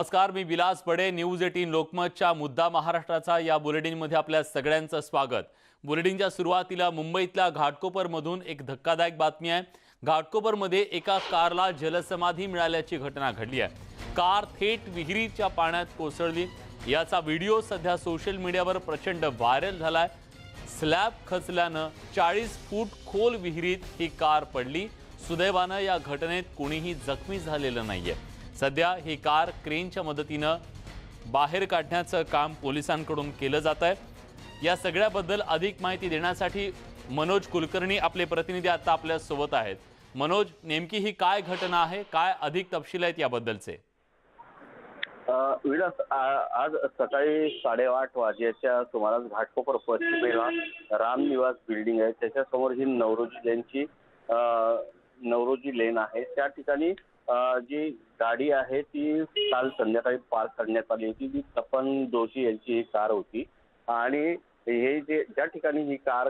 नमस्कार मी Vilas Bade news eighteen लोकमतच्या मुद्दा महाराष्ट्राचा. या बुलेटिनमध्ये आपल्या सगळ्यांचं स्वागत. बुलेटिनच्या सुरुवातीला मुंबईतल्या घाटकोपरमधून एक धक्कादायक बातमी आहे. घाटकोपरमध्ये एका कारला जलसमाधी मिळाल्याची घटना घडली आहे. कार थेट विहिरीच्या पाण्यात कोसळली. याचा व्हिडिओ सध्या सोशल मीडियावर प्रचंड व्हायरल झाला आहे स्लॅब खचल्यानं चाळीस फूट खोल विहिरीत ही कार पडली. सुदैवानं या घटनेत कोणीही जखमी झालेलं नाही आहे सध्या ही कार क्रेनच्या मदतीनं बाहेर काढण्याचं काम पोलिसांकडून केलं जात आहे. या सगळ्याबद्दल अधिक माहिती देण्यासाठी मनोज कुलकर्णी आपले प्रतिनिधी आता आपल्यासोबत आहेत. मनोज नेमकी ही काय घटना आहे? काय अधिक तपशील आहेत याबद्दलचे? विलास आज सकाळी साडेआठ वाजेच्या सुमारास घाटकोपर पश्चिमेला रामनिवास बिल्डिंग आहे. त्याच्यासमोर ही नवरोजी लेनची नवरोजी लेन आहे. त्या ठिकाणी जी गाडी आहे ती काल संध्याकाळी पार्क करण्यात आली होती. ती तपन जोशी यांची ही कार होती. आणि हे जे ज्या ठिकाणी ही कार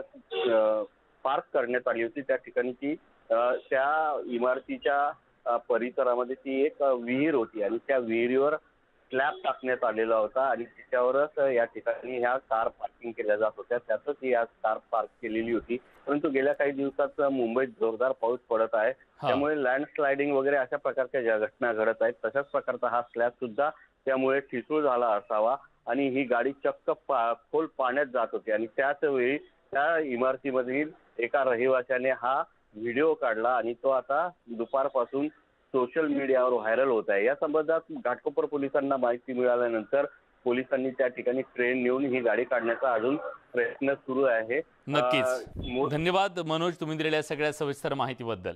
पार्क करण्यात आली होती त्या ठिकाणी ती त्या इमारतीच्या परिसरामध्ये ती एक विहीर होती. आणि त्या विहिरीवर स्लॅब टाकण्यात आलेला होता आणि त्याच्यावरच या ठिकाणी ह्या कार पार्किंग केल्या जात होत्या. त्यातच ही या कार पार्क केलेली होती. परंतु गेल्या काही दिवसात मुंबईत जोरदार पाऊस पडत आहे. त्यामुळे लँडस्लायडिंग वगैरे अशा प्रकारच्या ज्या घटना घडत आहेत तशाच प्रकारचा हा स्लॅब सुद्धा त्यामुळे ठिसूळ झाला असावा आणि ही गाडी चक्क पा- खोल पाण्यात जात होती. आणि त्याच वेळी त्या इमारतीमधील एका रहिवाशाने हा व्हिडिओ काढला आणि तो आता दुपारपासून सोशल मीडियावर व्हायरल होत आहे. या संबंधात घाटकोपर पोलिसांना माहिती मिळाल्यानंतर पोलिसांनी त्या ठिकाणी ट्रेन नेऊन ही गाडी काढण्याचा अजून प्रयत्न सुरू आहे. नक्कीच. धन्यवाद मनोज तुम्ही दिलेल्या सगळ्या सविस्तर माहितीबद्दल.